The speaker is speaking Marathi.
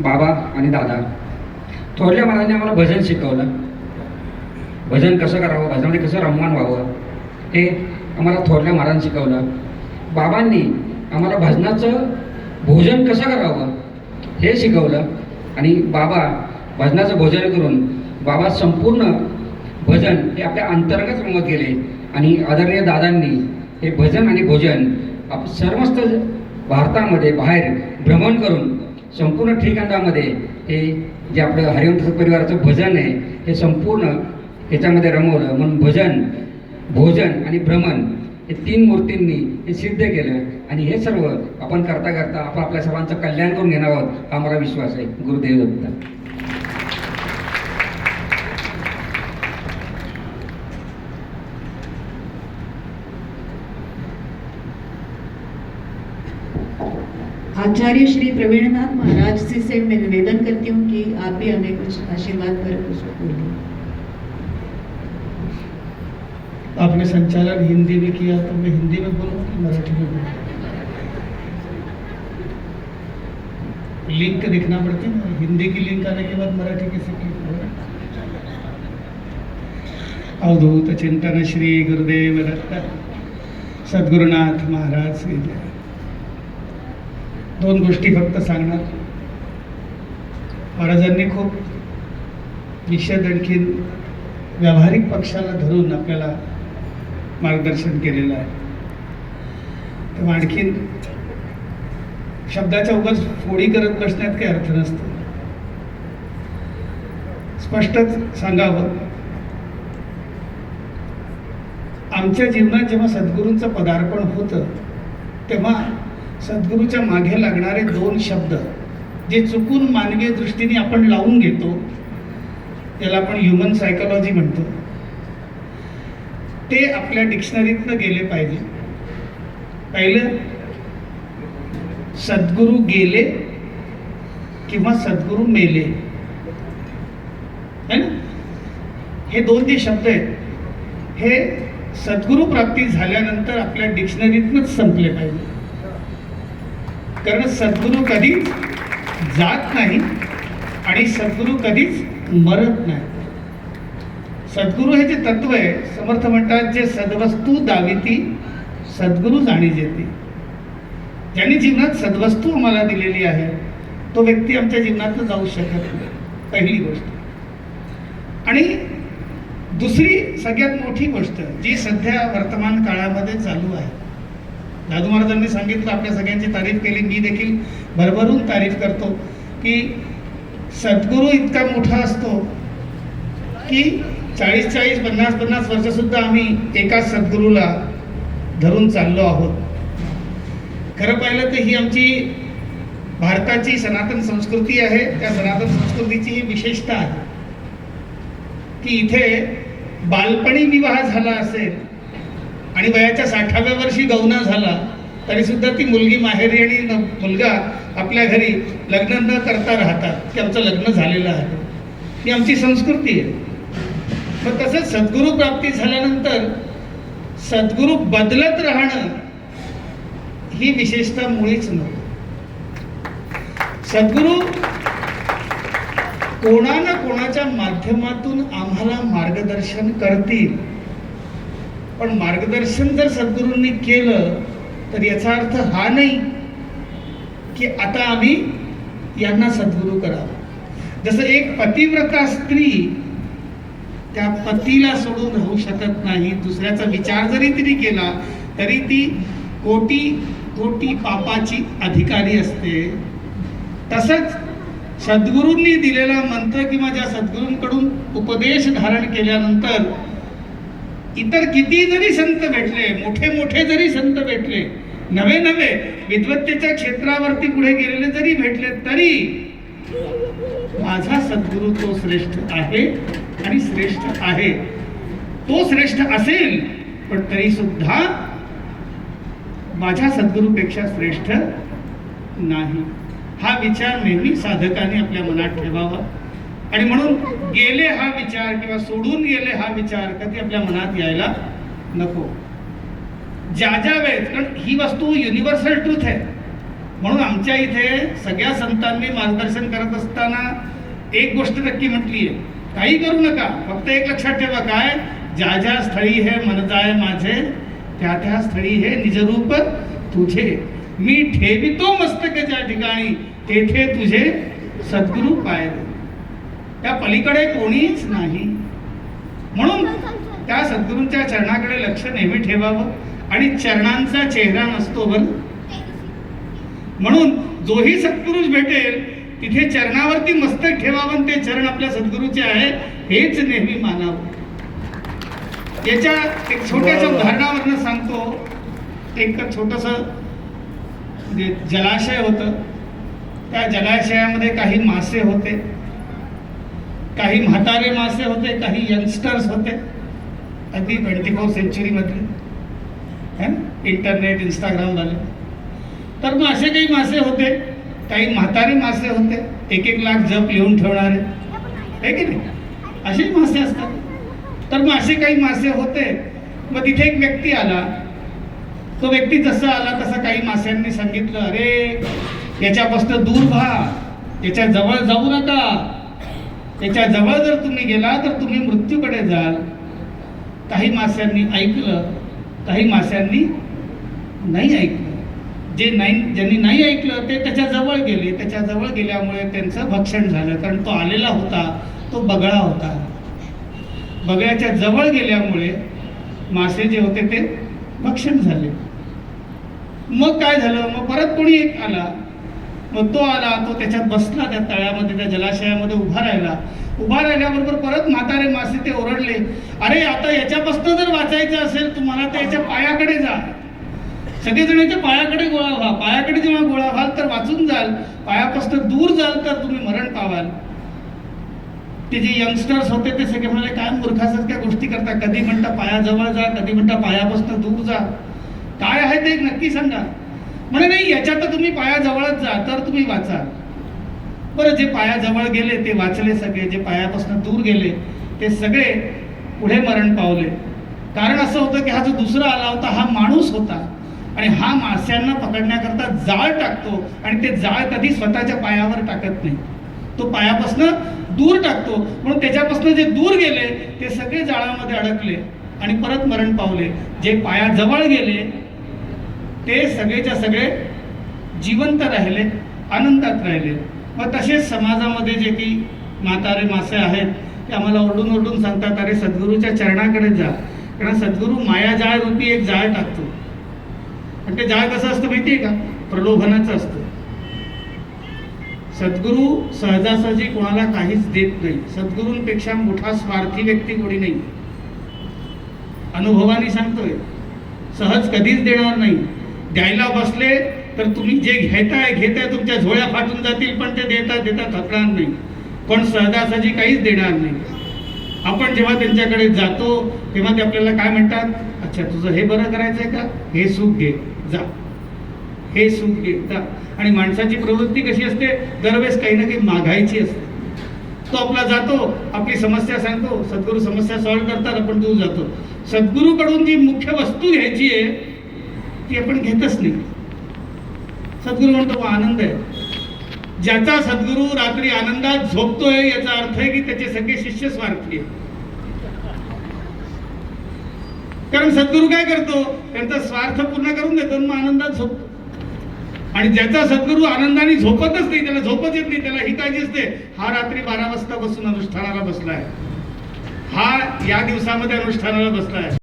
बाबा आणि दादा. थोरल्या महाराजांनी आम्हाला भजन शिकवलं. भजन कसं करावं? भजनामध्ये कसं रममान व्हावं? हे आम्हाला थोरल्या महाराजांनी शिकवलं. बाबांनी आम्हाला भजनाचं भोजन कसं करावं? हे शिकवलं. आणि बाबा भजनाचं भोजन करून बाबा संपूर्ण भजन हे आपल्या अंतर्गत रमत गेले. आणि आदरणीय दादांनी हे भजन आणि भोजन आप सर्वस्त भारतामध्ये बाहेर भ्रमण करून संपूर्ण ठिकाणामध्ये हे जे आपलं हरिवंत परिवाराचं भजन आहे हे संपूर्ण ह्याच्यामध्ये रमवलं. म्हणून भजन भोजन आणि भ्रमण हे तीन मूर्तींनी हे सिद्ध केलं. आणि हे सर्व आपण करता करता आपण आपल्या सर्वांचं कल्याण करून घेणार आहोत हा मला विश्वास आहे. गुरुदेव दत्त आचार्य श्री प्रवीणनाथ महाराज जी से मैं निवेदन करती हूँ कि आप भी हमें कुछ आशीर्वाद पर कुछ बोलिए आपने संचालन हिंदी में किया तो मैं हिंदी में बोलूँ कि मराठी में बोलूँ? लिंक देखना पड़ती है हिंदी की लिंक आने के बाद मराठी कैसे क्लिक अवधूत चिंतन श्री गुरुदेव दत्त, सद्गुरुनाथ महाराज श्री जय। दोन गोष्टी फक्त सांगणार. महाराजांनी खूप निषेध आणखीन व्यावहारिक पक्षाला धरून आपल्याला मार्गदर्शन केलेलं आहे. तर आणखीन शब्दाच्या उगाच फोडी करत बसण्यात काही अर्थ नसतो. स्पष्टच सांगावं. आमच्या जीवनात जेव्हा सद्गुरूंचं पदार्पण होतं तेव्हा सद्गुरूच्या मागे लागणारे दोन शब्द जे चुकून मानवीय दृष्टीने आपण लावून घेतो याला आपण ह्युमन सायकोलॉजी म्हणतो. ते आपल्या डिक्शनरीतनं गेले पाहिजे. पहिलं सद्गुरू गेले किंवा सद्गुरू मेले. है ना? हे दोन जे शब्द आहेत. हे सद्गुरू प्राप्ती झाल्यानंतर आपल्या डिक्शनरीतनंच संपले पाहिजे. कारण सद्गुरू कधीच जात नाही आणि सद्गुरू कधीच मरत नाही. सद्गुरू हे जे तत्व आहे समर्थ म्हणतात जे सद्वस्तू दाविती सद्गुरू जाणी जेते. ज्यांनी जीवनात सद्वस्तू आम्हाला दिलेली आहे तो व्यक्ती आमच्या जीवनात जाऊ शकत नाही पहिली गोष्ट. आणि दुसरी सगळ्यात मोठी गोष्ट जी सध्या वर्तमान काळामध्ये चालू आहे दादू महाराजांनी सांगितलं आपल्या सगळ्यांची तारीफ केली. मी देखील भरभरून तारीफ करतो की सद्गुरू इतका मोठा असतो की चाळीस चाळीस पन्नास पन्नास वर्षसुद्धा आम्ही एकाच सद्गुरूला धरून चाललो आहोत. खरं पाहिलं तर ही आमची भारताची सनातन संस्कृती आहे. त्या सनातन संस्कृतीची ही विशेषता आहे. की इथे बालपणी विवाह झाला असेल आणि वयाच्या साठाव्या वर्षी गौना झाला तरी सुद्धा ती मुलगी माहेरी आणि न- मुलगा आपल्या घरी लग्न न करता राहतात की आमचं लग्न झालेलं आहे. ही आमची संस्कृती आहे. मग तसंच सद्गुरू प्राप्ती झाल्यानंतर सद्गुरू बदलत राहणं ही विशेषता मुळीच नव्हती सद्गुरू कोणा ना कोणाच्या माध्यमातून आम्हाला मार्गदर्शन करतील. पण मार्गदर्शन जर सद्गुरूंनी केलं तर याचा अर्थ हा नाही की आता आम्ही यांना सद्गुरू करावं. जसं एक पतिव्रता स्त्री त्या पतीला सोडून राहू शकत नाही दुसऱ्याचा विचार जरी तिने केला तरी ती कोटी कोटी पापाची अधिकारी असते. तसंच सद्गुरूंनी दिलेला मंत्र किंवा ज्या सद्गुरूंकडून उपदेश धारण केल्यानंतर इतर किती जरी संत भेटले मोठे मोठे जरी संत भेटले नवे नवे विद्वत्तेच्या क्षेत्रावरती पुढे गेलेले जरी भेटले तरी माझा सद्गुरू तो श्रेष्ठ आहे आणि श्रेष्ठ आहे. तो श्रेष्ठ असेल पण तरी सुद्धा माझ्या सद्गुरूपेक्षा श्रेष्ठ नाही. हा विचार नेहमी साधकाने आपल्या मनात ठेवावा. आणि म्हणून गेले हा विचार किंवा सोडून गेले हा विचार कधी आपल्या मनात यायला नको. ज्या ज्या वेळेस कारण ही वस्तू युनिव्हर्सल ट्रूथ आहे. म्हणून आमच्या इथे सगळ्या संतांनी मार्गदर्शन करत असताना एक गोष्ट नक्की म्हटली आहे. काही करू नका फक्त एक लक्षात ठेवा काय? ज्या ज्या स्थळी हे मन जाय माझे त्या त्या स्थळी हे निजरूप तुझे. मी ठेवितो मस्तक ज्या ठिकाणी तेथे तुझे सद्गुरू पाहिले त्या पलीकडे कोणीच नाही. म्हणून त्या सद्गुरूंच्या चरणाकडे लक्ष नेहमी ठेवावं आणि चरणांचा चेहरा नसतो बरं. म्हणून जोही सद्गुरुज भेटेल तिथे चरणावरती मस्तक ठेवावं ते चरण आपल्या सद्गुरूचे आहे हेच नेहमी मानावं. याच्या एक छोट्याशा उदाहरणावरनं सांगतो. एक छोटस जलाशय होतं त्या जलाशयामध्ये काही मासे होते. काही म्हातारे मासे होते काही यंगस्टर्स होते. अगदी ट्वेंटी फोर सेंचुरीमध्ये इंटरनेट इंस्टाग्राम झाले. तर मग असे काही मासे होते काही म्हातारे मासे होते. एक एक लाख जप लिहून ठेवणारे. आहे की नाही? असेच मासे असतात. तर मग असे काही मासे होते. मग तिथे एक व्यक्ती आला. तो व्यक्ती जसा आला तसा काही माश्यांनी सांगितलं अरे याच्यापासून दूर व्हा. याच्या जवळ जाऊ नका. त्याच्याजवळ जर तुम्ही गेला तर तुम्ही मृत्यूकडे जाल. काही माश्यांनी ऐकलं काही माश्यांनी नाही ऐकलं. जे नाही ज्यांनी नाही ऐकलं ते त्याच्याजवळ गेले. त्याच्याजवळ गेल्यामुळे त्यांचं भक्षण झालं. कारण तो आलेला होता तो बगळा होता. बगळ्याच्या जवळ गेल्यामुळे मासे जे होते ते भक्षण झाले. मग काय झालं? मग परत कोणी एक आला. मग तो आला तो त्याच्यात बसला त्या तळ्यामध्ये त्या जलाशयामध्ये उभा राहिला. उभा राहिल्याबरोबर परत म्हातारे मासे ते ओरडले अरे आता याच्यापासून जर वाचायचं असेल तुम्हाला तर याच्या पायाकडे जा. सगळेजण याच्या पायाकडे गोळा व्हा. पायाकडे जेव्हा गोळा व्हाल तर वाचून जाल. पायापासून दूर जाल तर तुम्ही मरण पावाल. ते जे यंगस्टर्स होते ते सगळे म्हणाले काय मूर्खासारख्या गोष्टी करता? कधी म्हणता पायाजवळ जा कधी म्हणता पायापासून दूर जा. काय आहे ते? नक्की सांगा. म्हणे नाही याच्यात तुम्ही पायाजवळच जा तर तुम्ही वाचा. बरं जे पायाजवळ गेले ते वाचले सगळे. जे पायापासून दूर गेले ते सगळे पुढे मरण पावले. कारण असं होतं की हा जो दुसरा आला होता हा माणूस होता. आणि हा माश्यांना पकडण्याकरता जाळ टाकतो आणि ते जाळ कधी स्वतःच्या पायावर टाकत नाही. तो पायापासून दूर टाकतो. म्हणून त्याच्यापासून जे दूर गेले ते सगळे जाळामध्ये अडकले आणि परत मरण पावले. जे पायाजवळ गेले ते सगळेच्या सगळे जिवंत राहिले आनंदात राहिले. मग तसेच समाजामध्ये जे की म्हातारे मासे आहेत ते आम्हाला ओरडून ओरडून सांगतात अरे सद्गुरूच्या चरणाकडे जा. कारण सद्गुरू मायाजाळ रूपी एक जाळ टाकतो. आणि ते जाळ कसं असतं माहिती आहे का? प्रलोभनाचं असतं. सद्गुरू सहजासहजी कोणाला काहीच देत नाही. सद्गुरूंपेक्षा मोठा स्वार्थी व्यक्ती कोणी नाही. अनुभवाने सांगतोय. सहज कधीच देणार नाही. द्यायला बसले तर तुम्ही जे घेताय घेताय तुमच्या झोळ्या फाटून जातील पण ते देता देता थकणार नाही. पण सहजासहजी काहीच देणार नाही. आपण जेव्हा त्यांच्याकडे जातो तेव्हा ते आपल्याला काय म्हणतात? अच्छा तुझं हे बरं करायचं आहे का? हे सुख घे जा. हे सुख घे जा. आणि माणसाची प्रवृत्ती कशी असते? दरवेळेस काही ना काही मागायची असते. तो आपला जातो आपली समस्या सांगतो सद्गुरू समस्या सॉल्व्ह करतात आपण तू जातो. सद्गुरूकडून जी मुख्य वस्तू घ्यायची आहे ती आपण घेतच नाही. सद्गुरू म्हणतो आनंद आहे. ज्याचा सद्गुरू रात्री आनंदात झोपतोय याचा अर्थ आहे की त्याचे सगळे शिष्य स्वार्थी कारण सद्गुरू काय करतो? त्यांचा स्वार्थ पूर्ण करून देतो आणि मग आनंदात झोपतो. आणि ज्याचा सद्गुरू आनंदाने झोपतच नाही त्याला झोपच येत नाही त्याला ही काळजी असते. हा रात्री बारा वाजता बसून अनुष्ठानाला बसलाय. हा या दिवसामध्ये अनुष्ठानाला बसलाय.